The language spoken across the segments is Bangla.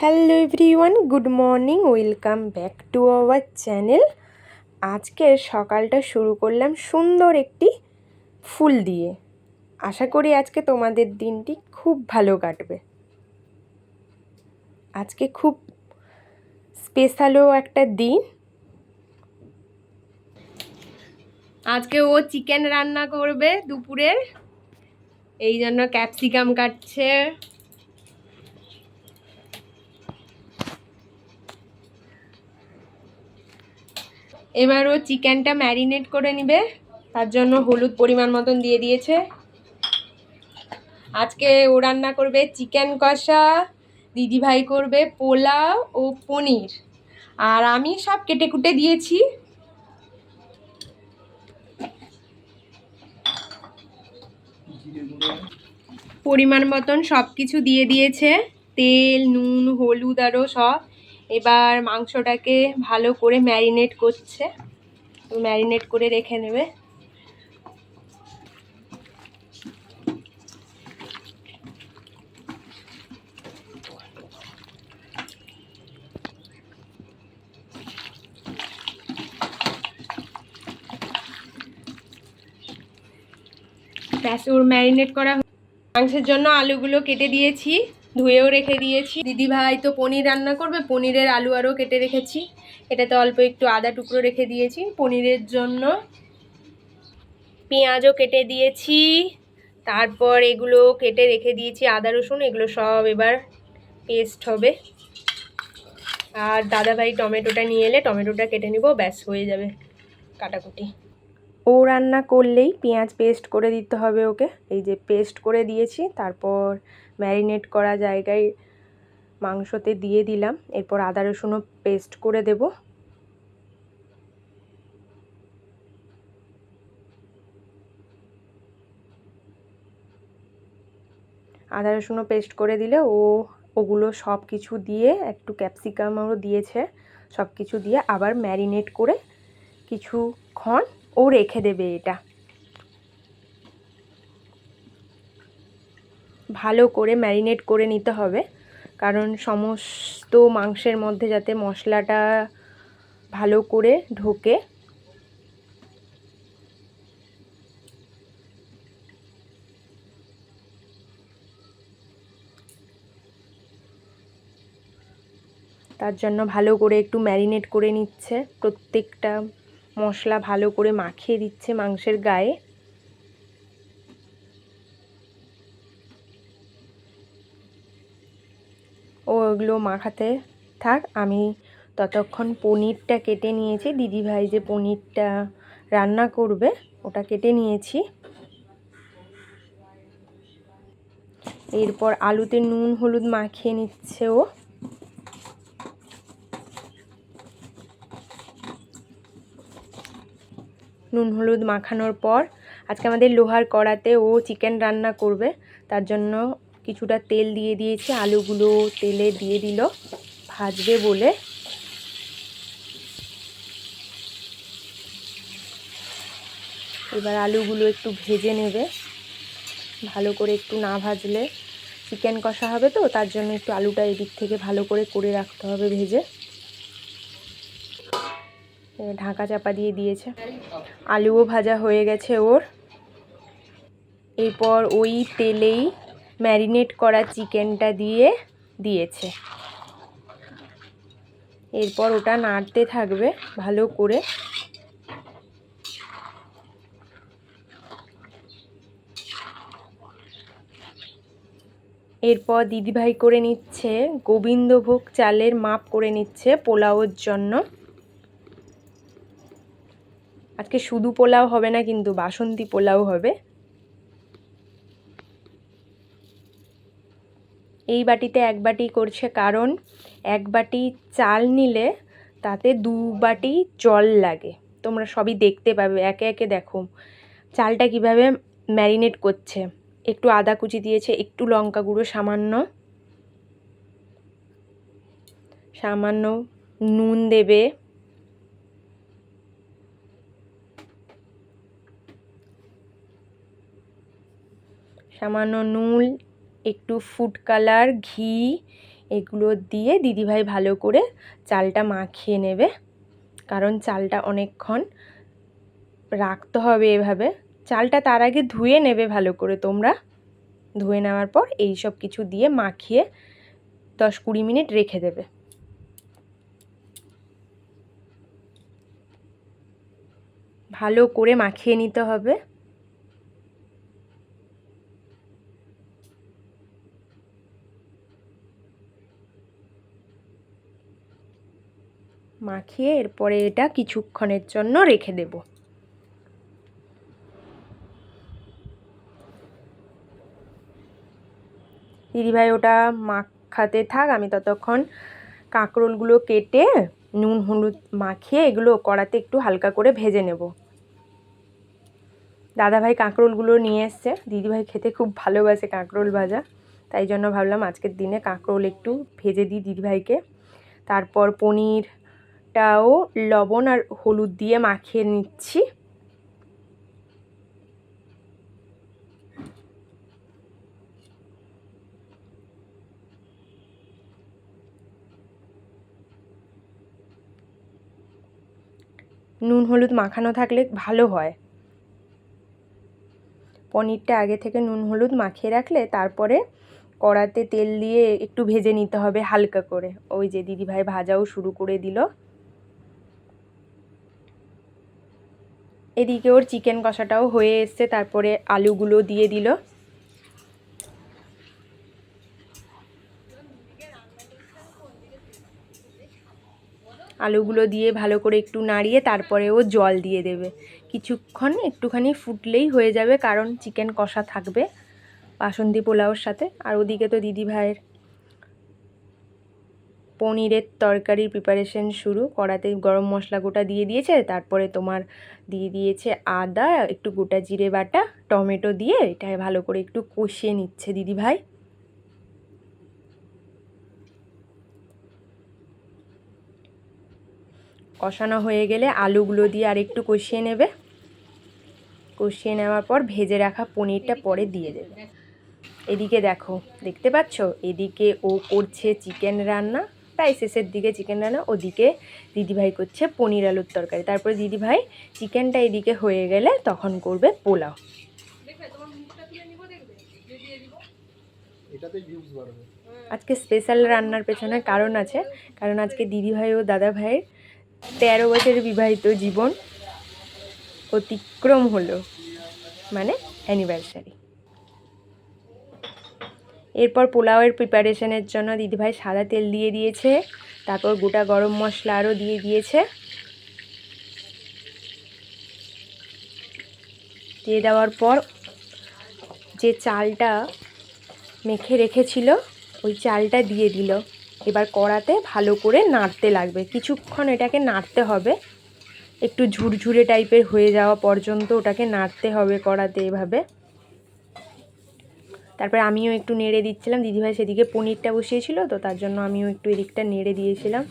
Hello everyone good morning welcome back to our channel আজকের সকালটা শুরু করলাম সুন্দর একটি ফুল দিয়ে। আশা করি আজকে তোমাদের দিনটি খুব ভালো কাটবে। আজকে খুব স্পেশালও একটা দিন। আজকে ও চিকেন রান্না করবে দুপুরে এই জন্য ক্যাপসিকাম কাটছে। এবার ও চিকেনটা ম্যারিনেট করে নেবে। তার জন্য হলুদ পরিমাণ মতন দিয়ে দিয়েছে। আজকে ও রান্না করবে চিকেন কষা, দিদিভাই করবে পোলাও ও পনির। আর আমি সব কেটে কুটে দিয়েছি। পরিমাণ মতন সব কিছু দিয়ে দিয়েছে। তেল, নুন, হলুদ আরও সব। এবার মাংসটাকে ভালো করে ম্যারিনেট করছে। ম্যারিনেট করে রেখে নেবে। ম্যারিনেট করা মাংসের জন্য আলুগুলো কেটে দিয়েছি। ধুয়েও রেখে দিয়েছি। দিদি ভাই তো পনির রান্না করবে, পনিরের আলু আরও কেটে রেখেছি। এটাতে অল্প একটু আদা টুকরো রেখে দিয়েছি। পনিরের জন্য পেঁয়াজও কেটে দিয়েছি। তারপর এগুলো কেটে রেখে দিয়েছি, আদা রসুন, এগুলো সব এবার পেস্ট হবে। আর দাদাভাই টমেটোটা নিয়ে এলে টমেটোটা কেটে নিব, ব্যাস হয়ে যাবে কাটাকুটি। ও রান্না করলেই পেঁয়াজ পেস্ট করে দিতে হবে ওকে। এই যে পেস্ট করে দিয়েছি, তারপর ম্যারিনেট করা জায়গায় মাংসতে দিয়ে দিলাম। এরপর আদা রসুনও পেস্ট করে দেব। আদা রসুনও পেস্ট করে দিলে ও ওগুলো সব কিছু দিয়ে একটু ক্যাপসিকামও দিয়েছে। সব কিছু দিয়ে আবার ম্যারিনেট করে কিছুক্ষণ ও রেখে দেবে এটা। ভালো করে ম্যারিনেট করে নিতে হবে। কারণ সমস্ত মাংসের মধ্যে যাতে মশলাটা ভালো করে ঢোকে। তার জন্য ভালো করে একটু ম্যারিনেট করে নিচ্ছে। প্রত্যেকটা মশলা ভালো করে মাখিয়ে দিচ্ছে মাংসের গায়ে। ও ওগুলো মাখাতে থাক, আমি ততক্ষণ পনিরটা কেটে নিয়েছি। দিদিভাই যে পনিরটা রান্না করবে, ওটা কেটে নিয়েছি। এরপর আলুতে নুন, হলুদ মাখিয়ে নিচ্ছে ও। নুন, হলুদ মাখানোর পর, আজকে আমাদের লোহার কড়াতে ও চিকেন রান্না করবে, তার জন্য কিছুটা তেল দিয়ে দিয়েছি, আলুগুলো তেলে দিয়ে দিল, ভাজবে বলে। এবার আলুগুলো একটু ভেজে নেবে। ভালো করে একটু না ভাজলে চিকেন কষা হবে তো, তার জন্য একটু আলুটা এদিক থেকে ভালো করে করে রাখতে হবে ভেজে। ঢাকা চাপা দিয়ে দিয়েছে। আলুও ভাজা হয়ে গেছে ওর। এরপর ওই তেলেই ম্যারিনেট করা চিকেনটা দিয়ে দিয়েছে। এরপর ওটা নাড়তে থাকবে ভালো করে। এরপর দিদিভাই করে নিচ্ছে, গোবিন্দভোগ চালের মাপ করে নিচ্ছে পোলাওর জন্য। আজকে শুধু পোলাও হবে না, কিন্তু বাসন্তী পোলাও হবে। এই বাটিতে এক বাটি করছে কারণ এক বাটি চাল নিলে তাতে দু বাটি জল লাগে। তোমরা সবই দেখতে পাবে, একে একে দেখো। চালটা কীভাবে ম্যারিনেট করছে? একটু আদা কুচি দিয়েছে, একটু লঙ্কা গুঁড়ো, সামান্য সামান্য নুন দেবে। সামান্য নুন একটু ফুড কালার ঘি, এগুলো দিয়ে দিদিভাই ভালো করে চালটা মাখিয়ে নেবে। কারণ চালটা অনেকক্ষণ রাখতে হবে এভাবে। চালটা তার আগে ধুয়ে নেবে ভালো করে তোমরা। ধুয়ে নেওয়ার পর এই সব কিছু দিয়ে মাখিয়ে দশ কুড়ি মিনিট রেখে দেবে। ভালো করে মাখিয়ে নিতে হবে। মাখিয়ে এরপরে এটা কিছুক্ষণের জন্য রেখে দেব। দিদিভাই, ওটা মাখাতে থাক, আমি ততক্ষণ কাঁকরোলগুলো কেটে নুন, হলুদ মাখিয়ে এগুলো কড়াতে একটু হালকা করে ভেজে নেব। দাদাভাই কাঁকরোলগুলো নিয়ে এসছে। দিদিভাই খেতে খুব ভালোবাসে কাঁকরোল ভাজা, তাই জন্য ভাবলাম আজকের দিনে কাঁকরোল একটু ভেজে দিই দিদিভাইকে। তারপর পনিরটাও লবণ আর হলুদ দিয়ে মাখিয়ে নিচ্ছি। নুন হলুদ মাখানো থাকলে ভালো হয়। পনিরটা আগে থেকে নুন হলুদ মাখিয়ে রাখলে তারপরে কড়াতে তেল দিয়ে একটু ভেজে নিতে হবে হালকা করে। ওই যে দিদিভাই ভাজাও শুরু করে দিল। এদিকে ওর চিকেন কষাটাও হয়ে এসছে, তারপরে আলুগুলো দিয়ে দিল। আলুগুলো দিয়ে ভালো করে একটু নাড়িয়ে তারপরে ও জল দিয়ে দেবে। কিছুক্ষণ একটুখানি ফুটলেই হয়ে যাবে, কারণ চিকেন কষা থাকবে বাসন্তী পোলাওর সাথে। আর ওদিকে তো দিদি ভাইয়ের পনিরের তরকারির প্রিপারেশন শুরু। কড়াতে গরম মশলা গোটা দিয়ে দিয়েছে, তারপরে তোমার দিয়ে দিয়েছে আদা, একটু গোটা জিরে বাটা, টমেটো দিয়ে এটা ভালো করে একটু কষিয়ে নিচ্ছে দিদি ভাই। কষানো হয়ে গেলে আলুগুলো দিয়ে আর একটু কষিয়ে নেবে। কষিয়ে নেওয়ার পর ভেজে রাখা পনিরটা পরে দিয়ে দেবে। এদিকে দেখো, দেখতে পাচ্ছ? এদিকে ও করছে চিকেন রান্না। প্রায় শেষের দিকে চিকেন রান্না ওদিকে দিদিভাই করছে পনির আলুর তরকারি। তারপরে দিদিভাই চিকেনটা এদিকে হয়ে গেলে তখন করবে পোলাও। আজকে স্পেশাল রান্নার পেছনে কারণ আছে। কারণ আজকে দিদিভাই ও দাদা ভাইয়ের তেরো বছরের বিবাহিত জীবন অতিক্রম হলো মানে অ্যানিভার্সারি এরপর পোলাওয়ের প্রিপারেশনের জন্য দিদিভাই সাদা তেল দিয়ে দিয়েছে, তারপর গোটা গরম মশলা আরও দিয়ে দিয়েছে। দিয়ে দেওয়ার পর যে চালটা মেখে রেখেছিল, ওই চালটা দিয়ে দিল। এবার কড়াতে ভালো করে নাড়তে লাগবে। কিছুক্ষণ এটাকে নাড়তে হবে। একটু ঝুরঝুরে টাইপের হয়ে যাওয়া পর্যন্ত ওটাকে নাড়তে হবে কড়াতে এভাবে। তারপরে আমিও একটু নেড়ে দিচ্ছিলাম। দিদিভাই সেদিকে পনিরটা বসিয়েছিল, তো তার জন্য আমিও একটু এদিকটা নেড়ে দিয়েছিলাম।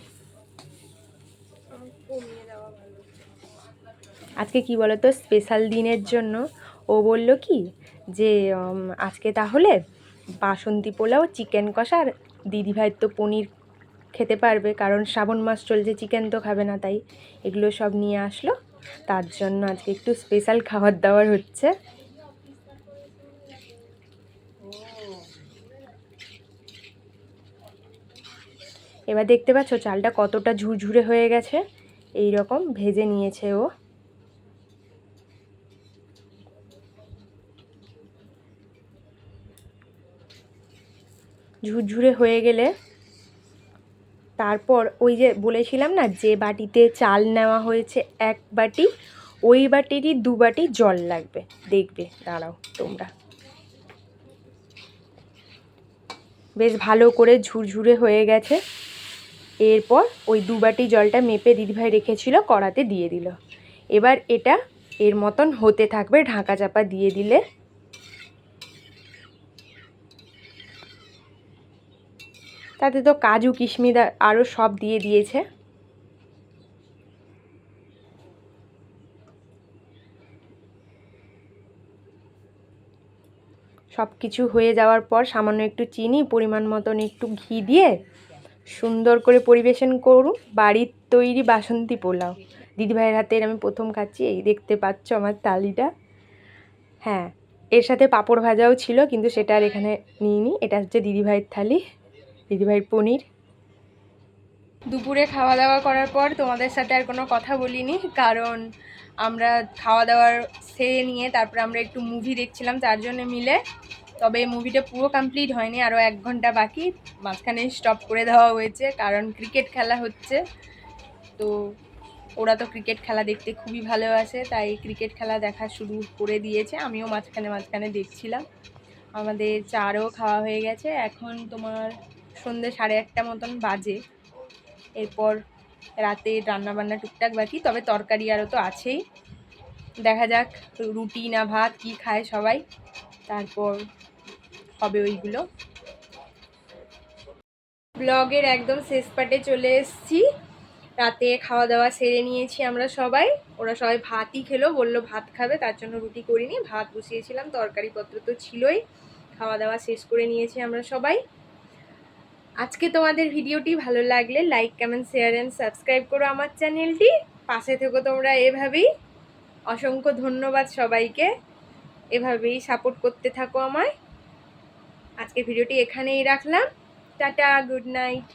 আজকে কি বলতো? স্পেশাল দিনের জন্য ও বলল কি যে আজকে তাহলে বাসন্তী পোলাও চিকেন কষা, আর দিদিভাইয়ের তো পনির খেতে পারবে, কারণ শ্রাবণ মাস চলছে চিকেন তো খাবে না, তাই এগুলো সব নিয়ে আসলো। তার জন্য আজকে একটু স্পেশাল খাবার দাবার হচ্ছে। এবার দেখতে পাচ্ছ চালটা কতটা ঝুরঝুরে হয়ে গেছে। এই রকম ভেজে নিয়েছে ও। ঝুরঝুরে হয়ে গেলে তারপর ওই যে বলেছিলাম না, যে বাটিতে চাল নেওয়া হয়েছে এক বাটি, ওই বাটিরই দু বাটি জল লাগবে। দেখবে, দাঁড়াও তোমরা। বেশ ভালো করে ঝুরঝুরে হয়ে গেছে। এরপর ওই দু বাটি জলটা মেপে দিদিভাই রেখেছিল, কড়াতে দিয়ে দিল। এবার এটা এর মতন হতে থাকবে, ঢাকা চাপা দিয়ে দিলে। তাতে তো কাজু, কিশমিশ আরও সব দিয়ে দিয়েছে। সব কিছু হয়ে যাওয়ার পর সামান্য একটু চিনি, পরিমাণ মতন একটু ঘি দিয়ে সুন্দর করে পরিবেশন করুন। বাড়ির তৈরি বাসন্তী পোলাও। দিদিভাইয়ের হাতের আমি প্রথম খাচ্ছি, এই দেখতে পাচ্ছ আমার তালিটা। হ্যাঁ এর সাথে পাঁপড় ভাজাও ছিল, কিন্তু সেটা আর এখানে নিইনি। এটা হচ্ছে দিদিভাইয়ের থালি, দিদিভাইয়ের পনির। দুপুরে খাওয়া দাওয়া করার পর তোমাদের সাথে আর কোনো কথা বলিনি, কারণ আমরা খাওয়া দাওয়ার সেরে নিয়ে তারপরে আমরা একটু মুভি দেখছিলাম চারজনে মিলে তবে মুভিটা পুরো কমপ্লিট হয়নি আরও এক ঘণ্টা বাকি। মাঝখানে স্টপ করে দেওয়া হয়েছে, কারণ ক্রিকেট খেলা হচ্ছে। তো ওরা তো ক্রিকেট খেলা দেখতে খুবই ভালোবাসে, তাই ক্রিকেট খেলা দেখা শুরু করে দিয়েছে। আমিও মাঝখানে মাঝখানে দেখছিলাম। আমাদের চারও খাওয়া হয়ে গেছে। এখন তোমার সন্ধ্যে সাড়ে আটটা মতন বাজে। এরপর রাতে রান্নাবান্না টুকটাক বাকি, তবে তরকারি আরও তো আছেই। দেখা যাক রুটি না ভাত, কি খায় সবাই। তারপর হবে ওইগুলো। ব্লগের একদম শেষ পাটে চলে এসেছি। রাতে খাওয়া দাওয়া সেরে নিয়েছি আমরা সবাই। ওরা সবাই ভাতই খেলো, বলল ভাত খাবে, তার জন্য রুটি করিনি, ভাত বসিয়েছিলাম, তরকারিপত্র তো ছিলই। খাওয়া দাওয়া শেষ করে নিয়েছি আমরা সবাই। আজকে তোমাদের ভিডিওটি ভালো লাগলে like comment share and subscribe করো আমার চ্যানেলটি। পাশে থেকো তোমরা এভাবেই। অসংখ্য ধন্যবাদ সবাইকে। এভাবেই সাপোর্ট করতে থাকো আমায়। আজকে ভিডিওটি এখানেই রাখলাম। Tata good night